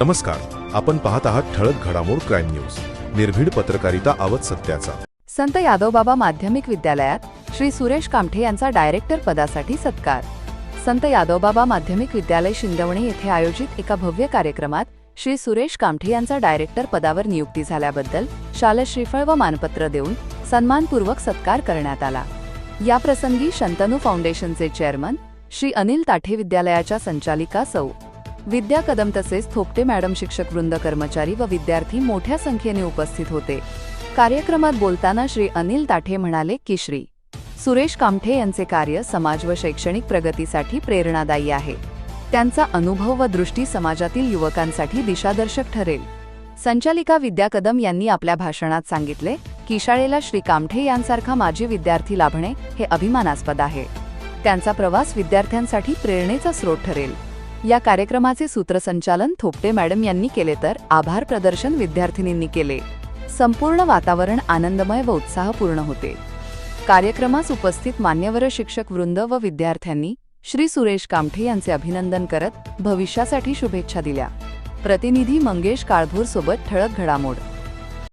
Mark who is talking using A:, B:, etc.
A: नमस्कार आपण पाहत आहात ठळक घडामोड क्राईम न्यूज. निर्भीड पत्रकारिता आवत सत्याचा.
B: संत यादवबाबा माध्यमिक विद्यालयात श्री सुरेश कामठे यांचा डायरेक्टर पदासाठी सत्कार. संत यादवबाबा माध्यमिक विद्यालय शिंदवणे येथे आयोजित एका भव्य कार्यक्रमात श्री सुरेश कामठे यांचा डायरेक्टर पदावर नियुक्ती झाल्याबद्दल शाल श्रीफळ व मानपत्र देऊन सन्मानपूर्वक सत्कार करण्यात आला. या प्रसंगी शंतनू फाउंडेशनचे चेअरमन श्री अनिल ताठे विद्यालयाच्या संचालिका सौ. विद्या कदम तसेच थोपटे मॅडम शिक्षक वृंद कर्मचारी व विद्यार्थी मोठ्या संख्येने उपस्थित होते. कार्यक्रमात बोलताना श्री अनिल ताठे म्हणाले की श्री. सुरेश कामठे यांचे कार्य समाज व शैक्षणिक प्रगतीसाठी प्रेरणादायी आहे. त्यांचा अनुभव व दृष्टी समाजातील युवकांसाठी दिशादर्शक ठरेल. संचालिका विद्या कदम यांनी आपल्या भाषणात सांगितले की शाळेला श्री कामठे यांसारखा माजी विद्यार्थी लाभणे हे अभिमानास्पद आहे. त्यांचा प्रवास विद्यार्थ्यांसाठी प्रेरणेचा स्रोत ठरेल. या कार्यक्रमाचे सूत्रसंचालन थोपटे मॅडम यांनी केले तर आभार प्रदर्शन विद्यार्थिनींनी केले. संपूर्ण वातावरण आनंदमय व उत्साहपूर्ण होते. कार्यक्रमास उपस्थित मान्यवर शिक्षक वृंद व विद्यार्थ्यांनी श्री सुरेश कामठे यांचे अभिनंदन करत भविष्यासाठी शुभेच्छा दिल्या. प्रतिनिधी मंगेश काळभोर सोबत ठळक घडामोड.